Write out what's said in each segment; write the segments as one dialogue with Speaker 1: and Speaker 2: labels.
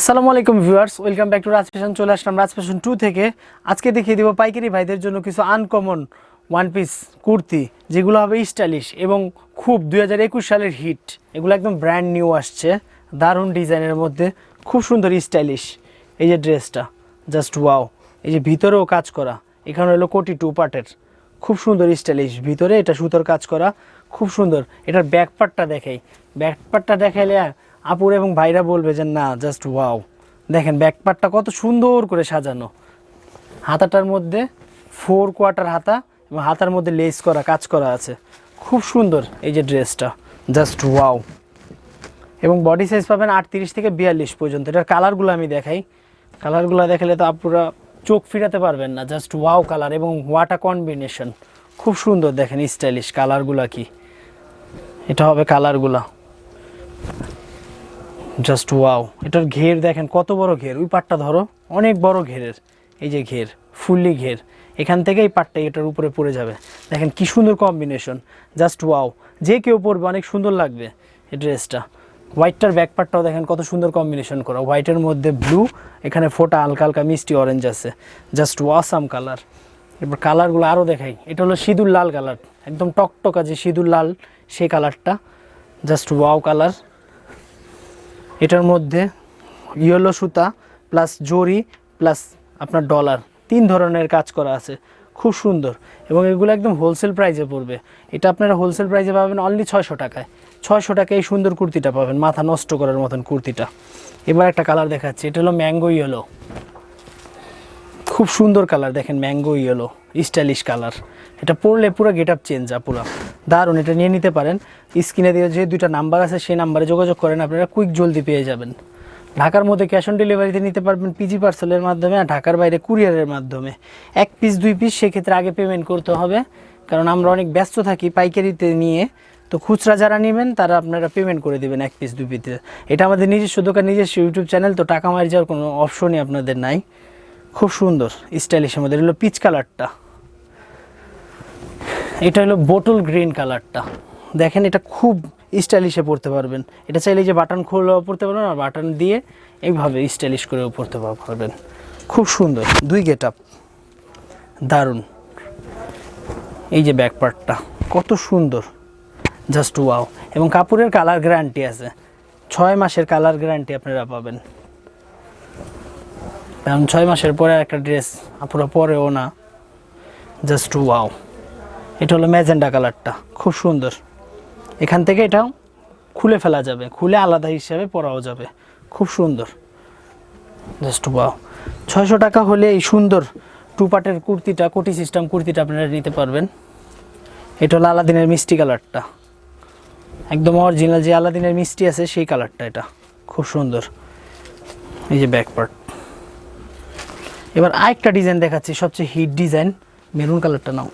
Speaker 1: আসসালামু আলাইকুম viewers, welcome back to Raj fashion, চলে আসলাম রাজ ফ্যাশন টু থেকে। আজকে দেখিয়ে দিব পাইকারি ভাইদের জন্য কিছু আনকমন ওয়ান পিস কুর্তি, যেগুলো হবে স্টাইলিশ এবং খুব দুই হাজার একুশ সালের হিট এগুলো একদম ব্র্যান্ড নিউ আসছে, দারুণ ডিজাইনের মধ্যে, খুব সুন্দর স্টাইলিশ এই যে ড্রেসটা জাস্ট ওয়াও এই যে ভিতরেও কাজ করা, এখানে হলো কোটি টু পার্টের খুব সুন্দর স্টাইলিশ ভিতরে এটা সুতোর কাজ করা, খুব সুন্দর। এটার ব্যাক পার্টটা দেখাই। ব্যাক পার্টটা দেখাইলে আপুর এবং ভাইরা বলবে যে, না জাস্ট ওয়াও দেখেন ব্যাক পার্টটা কত সুন্দর করে সাজানো। হাতাটার মধ্যে ফোর কোয়ার্টার হাতা এবং হাতার মধ্যে লেস করা, কাজ করা আছে। খুব সুন্দর এই যে ড্রেসটা জাস্ট ওয়াও এবং বডি সাইজ পাবেন আটত্রিশ থেকে বিয়াল্লিশ পর্যন্ত। এটার কালারগুলো আমি দেখাই। কালারগুলো দেখালে তো আপুরা চোখ ফিরাতে পারবেন না। জাস্ট ওয়াও কালার এবং ওয়াটা কম্বিনেশন খুব সুন্দর দেখেন স্টাইলিশ কালারগুলো কি। এটা হবে কালারগুলা জাস্ট ওয়াও এটার ঘের দেখেন, কত বড় ঘের। ওই পাটটা ধরো, অনেক বড় ঘেরের। এই যে ঘের, ফুললি ঘের। এখান থেকে এই পাটটা এটার উপরে পড়ে যাবে। দেখেন কি সুন্দর কম্বিনেশন জাস্ট ওয়াও যে কেউ পরবে, অনেক সুন্দর লাগবে এই ড্রেসটা হোয়াইটটার ব্যাক পার্টটাও দেখেন কত সুন্দর কম্বিনেশন করা। হোয়াইটের মধ্যে ব্লু এখানে ফোটা হালকা হালকা মিষ্টি অরেঞ্জ আছে। জাস্ট ওয়াসাম কালার এরপর কালারগুলো আরও দেখাই। এটা হলো সিঁদুর লাল কালার একদম টকটকা যে সিঁদুর লাল, সেই কালারটা জাস্ট ওয়াও কালার এটার মধ্যে ইয়েলো সুতা প্লাস জরি প্লাস আপনার ডলার তিন ধরনের কাজ করা আছে। খুব সুন্দর। এবং এগুলো একদম হোলসেল প্রাইজে পড়বে। এটা আপনারা হোলসেল প্রাইজে পাবেন অনলি ছয়শো টাকায়। ছয়শো টাকায় এই সুন্দর কুর্তিটা পাবেন, মাথা নষ্ট করার মতন কুর্তিটা। এবার একটা কালার দেখাচ্ছি, এটা হলো ম্যাঙ্গো ইয়েলো খুব সুন্দর কালার দেখেন ম্যাঙ্গো ইয়েলো স্টাইলিশ কালার এটা পরলে পুরো গেট আপ চেঞ্জ পুরো দারুণ, এটা নিয়ে নিতে পারেন। স্ক্রিনে দিয়ে যে দুইটা নাম্বার আছে, সেই নাম্বারে যোগাযোগ করেন, আপনারা কুইক জলদি পেয়ে যাবেন। ঢাকার মধ্যে ক্যাশ অন ডেলিভারিতে নিতে পারবেন পিজি পার্সেলের মাধ্যমে আর ঢাকার বাইরে কুরিয়ারের মাধ্যমে। এক পিস দুই পিস সেক্ষেত্রে আগে পেমেন্ট করতে হবে। কারণ আমরা অনেক ব্যস্ত থাকি পাইকারিতে নিয়ে। তো খুচরা যারা নেবেন, তারা আপনারা পেমেন্ট করে দেবেন এক পিস দুই পিসে এটা আমাদের নিজস্ব দোকান, নিজস্ব ইউটিউব চ্যানেল তো টাকা মারি যাওয়ার কোনো অপশনই আপনাদের নাই। খুব সুন্দর স্টাইলিশের মধ্যে। এটা হলো পিচ কালারটা এটা হলো বোটল গ্রিন কালারটা। দেখেন এটা খুব স্টাইলিশে পড়তে পারবেন। এটা চাইলে যে বাটন খুলেও পড়তে পারবেন আর বাটন দিয়ে এইভাবে স্টাইলিশ করেও পড়তে পারবেন। খুব সুন্দর, দুই গেট আপ দারুণ। এই যে ব্যাক পার্টটা কত সুন্দর। জাস্ট ওয়াও এবং কাপড়ের কালার গ্যারান্টি আছে। ছয় মাসের কালার গ্যারান্টি আপনারা পাবেন। কারণ ছয় মাসের পরে একটা ড্রেস আপনারা পরেও না। জাস্ট ওয়াও এটা হলো ম্যাজেন্ডা কালারটা, খুব সুন্দর। এখান থেকে এটাও খুলে ফেলা যাবে, খুলে আলাদা হিসাবে পরাও যাবে, খুব সুন্দর। Just wow. ছয়শো টাকা হলে এই সুন্দর টু পার্টের কুর্তিটা কোটি সিস্টেম কুর্তিটা আপনারা নিতে পারবেন। এটা হলো আলাদিনের মিষ্টি কালারটা। একদম অরিজিনাল যে আলাদিনের মিষ্টি আছে সেই কালারটা এটা, খুব সুন্দর। এই যে ব্যাক পার্ট এবার আরেকটা ডিজাইন দেখাচ্ছি, সবচেয়ে হিট ডিজাইন মেরুন কালারটা নাও।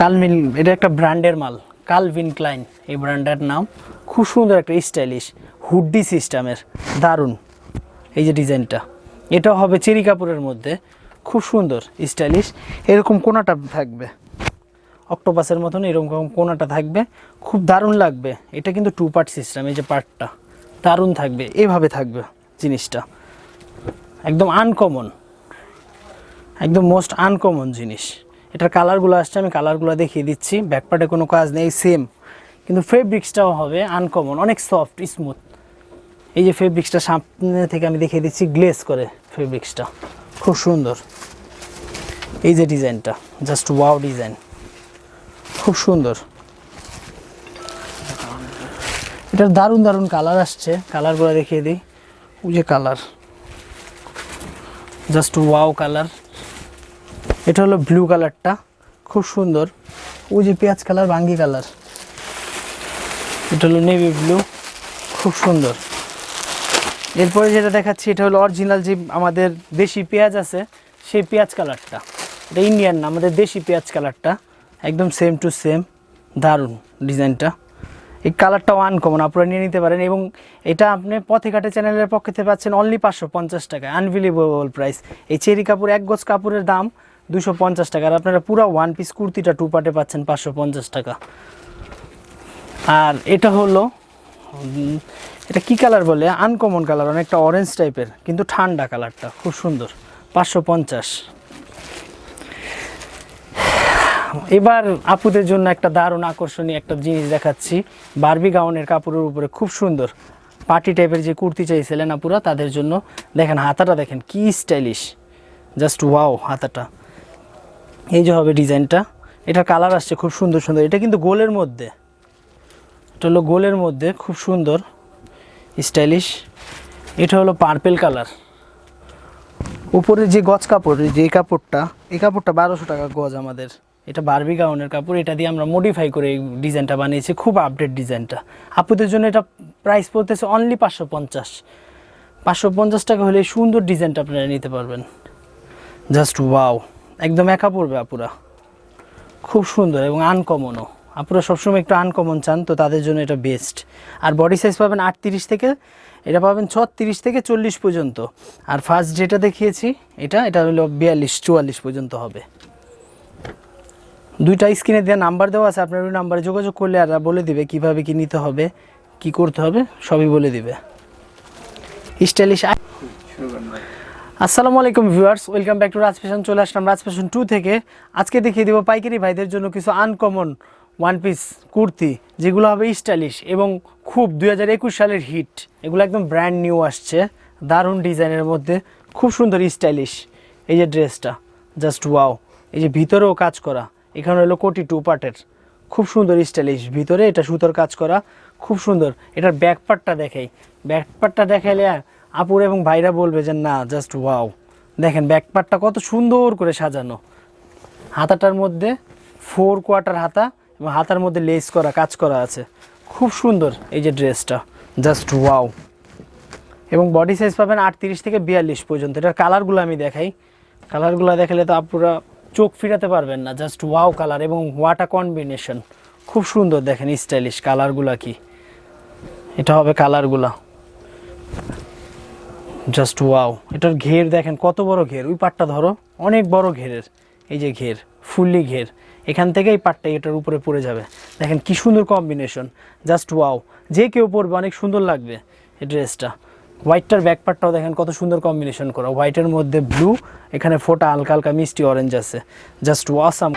Speaker 1: কালভিন এটা একটা ব্র্যান্ডের মাল কালভিন ক্লাইন এই ব্র্যান্ডের নাম। খুব সুন্দর একটা স্টাইলিশ হুডি সিস্টেমের দারুণ। এই যে ডিজাইনটা এটা হবে চেরি কাপড়ের মধ্যে, খুব সুন্দর স্টাইলিশ এরকম কোনাটা থাকবে, অক্টোপাসের মতন এরকম কোনাটা থাকবে, খুব দারুণ লাগবে। এটা কিন্তু টু পার্ট সিস্টেম এই যে পার্টটা দারুণ থাকবে, এভাবে থাকবে জিনিসটা। একদম আনকমন একদম মোস্ট আনকমন জিনিস। এটার কালারগুলো আসছে, আমি কালারগুলো দেখিয়ে দিচ্ছি। ব্যাকপার্টে কোনো কাজ নেই সেম কিন্তু ফেব্রিক্সটাও হবে আনকমন অনেক সফট স্মুথ এই যে ফেব্রিক্সটা সামনে থেকে আমি দেখিয়ে দিচ্ছি গ্লেস করে ফেব্রিক্সটা খুব সুন্দর। এই যে ডিজাইনটা জাস্ট ওয়াও ডিজাইন খুব সুন্দর। এটার দারুণ দারুণ কালার আসছে। কালারগুলো দেখিয়ে দিই। ওই যে কালার। Just wow colour. এটা হলো ব্লু কালারটা খুব সুন্দর। ওই যে পেঁয়াজ কালার, বাঙ্গি কালার। এটা হলো নেভি ব্লু খুব সুন্দর। এরপরে যেটা দেখাচ্ছি, এটা হলো অরিজিনাল যে আমাদের দেশি পেঁয়াজ আছে, সেই পেঁয়াজ কালারটা। এটা ইন্ডিয়ান না, আমাদের দেশি পেঁয়াজ কালারটা। একদম সেম টু সেম দারুণ ডিজাইনটা। এই কালারটাও আনকমন আপনারা নিয়ে নিতে পারেন। এবং এটা আপনি পথে ঘাটে চ্যানেলের পক্ষে পাচ্ছেন অনলি পাঁচশো পঞ্চাশ টাকা আনবিলিভেবল প্রাইস এই চেরি কাপড়, এক গজ কাপড়ের দাম দুশো পঞ্চাশ টাকা। আর আপনারা পুরো ওয়ান পিস কুর্তিটা টু পার্টে পাচ্ছেন পাঁচশো পঞ্চাশ টাকা। আর এটা হলো এটা কি কালার বলে? আনকমন কালার অনেকটা অরেঞ্জ টাইপের কিন্তু ঠান্ডা কালারটা খুব সুন্দর। পাঁচশো পঞ্চাশ। এবার আপুদের জন্য একটা দারুণ আকর্ষণীয় একটা জিনিস দেখাচ্ছি। বার্বি গাউনের কাপড়ের উপরে খুব সুন্দর। পার্টি টাইপের যে কুর্তি চাইছিলেন আপুরা, তাদের জন্য। দেখেন, হাতাটা দেখেন, কি স্টাইলিশ জাস্ট ওয়াও হাতাটা। এই যে হবে ডিজাইনটা, এটার কালার আসছে খুব সুন্দর সুন্দর। এটা কিন্তু গোলের মধ্যে। এটা হলো গোলের মধ্যে, খুব সুন্দর স্টাইলিশ এটা হলো পার্পেল কালার উপরে যে গজ কাপড় যে কাপড়টা, এই কাপড়টা বারোশো টাকা গজ আমাদের। এটা বারবি গাউনের কাপড়, এটা দিয়ে আমরা মডিফাই করে এই ডিজাইনটা বানিয়েছি, খুব আপডেট ডিজাইনটা। আপুদের জন্য এটা প্রাইস পড়তেছে অনলি পাঁচশো পঞ্চাশ। পাঁচশো পঞ্চাশ টাকা হলে সুন্দর ডিজাইনটা আপনারা নিতে পারবেন। জাস্ট ওয়াও একদম একা পড়বে আপুরা। খুব সুন্দর এবং আনকমনও আপুরা সবসময় একটু আনকমন চান, তো তাদের জন্য এটা বেস্ট আর বডি সাইজ পাবেন আটত্রিশ থেকে, এটা পাবেন ছত্রিশ থেকে চল্লিশ পর্যন্ত। আর ফার্স্ট যেটা দেখিয়েছি, এটা এটা হলো বিয়াল্লিশ, চুয়াল্লিশ পর্যন্ত হবে। দুইটা স্ক্রিনে দেওয়া নাম্বার দেওয়া আছে, আপনার ওই নাম্বারে যোগাযোগ করলে আর বলে দিবে কীভাবে কি নিতে হবে, কি করতে হবে, সবই বলে দিবে। স্টাইলিশ আসসালামু আলাইকুম viewers, welcome back to Raj fashion, চলে আসলাম রাজ ফ্যাশন টু থেকে। আজকে দেখিয়ে দেবো পাইকারি ভাইদের জন্য কিছু আনকমন ওয়ান পিস কুর্তি, যেগুলো হবে স্টাইলিশ এবং খুব দুই হাজার একুশ সালের হিট এগুলো একদম ব্র্যান্ড নিউ আসছে, দারুণ ডিজাইনের মধ্যে, খুব সুন্দর স্টাইলিশ এই যে ড্রেসটা জাস্ট ওয়াও এই যে ভিতরেও কাজ করা, এখানে হলো কোটি টু পার্টের খুব সুন্দর স্টাইলিশ ভিতরে এটা সুতোর কাজ করা, খুব সুন্দর। এটার ব্যাক পার্টটা দেখাই। ব্যাক পার্টটা দেখাইলে আপুর এবং ভাইরা বলবে যে, না জাস্ট ওয়াও দেখেন ব্যাক পার্টটা কত সুন্দর করে সাজানো। হাতাটার মধ্যে ফোর কোয়ার্টার হাতা এবং হাতার মধ্যে লেস করা, কাজ করা আছে। খুব সুন্দর এই যে ড্রেসটা জাস্ট ওয়াও এবং বডি সাইজ পাবেন আটত্রিশ থেকে বিয়াল্লিশ পর্যন্ত। এটার কালারগুলো আমি দেখাই। কালারগুলো দেখালে তো আপুরা চোখ ফিরাতে পারবেন না। জাস্ট ওয়াও কালার এবং ওয়াটা কম্বিনেশন খুব সুন্দর দেখেন স্টাইলিশ কালারগুলা কি। এটা হবে কালারগুলা জাস্ট ওয়াও এটার ঘের দেখেন, কত বড় ঘের। ওই পাটটা ধরো, অনেক বড় ঘেরের। এই যে ঘের, ফুললি ঘের। এখান থেকে এই পাটটা এটার উপরে পড়ে যাবে। দেখেন কি সুন্দর কম্বিনেশন জাস্ট ওয়াও যে কেউ পরবে, অনেক সুন্দর লাগবে এই ড্রেসটা হোয়াইটটার ব্যাক পার্টটাও দেখেন কত সুন্দর কম্বিনেশন করা। হোয়াইটের মধ্যে ব্লু এখানে ফোটা হালকা হালকা মিষ্টি অরেঞ্জ আছে। Just awesome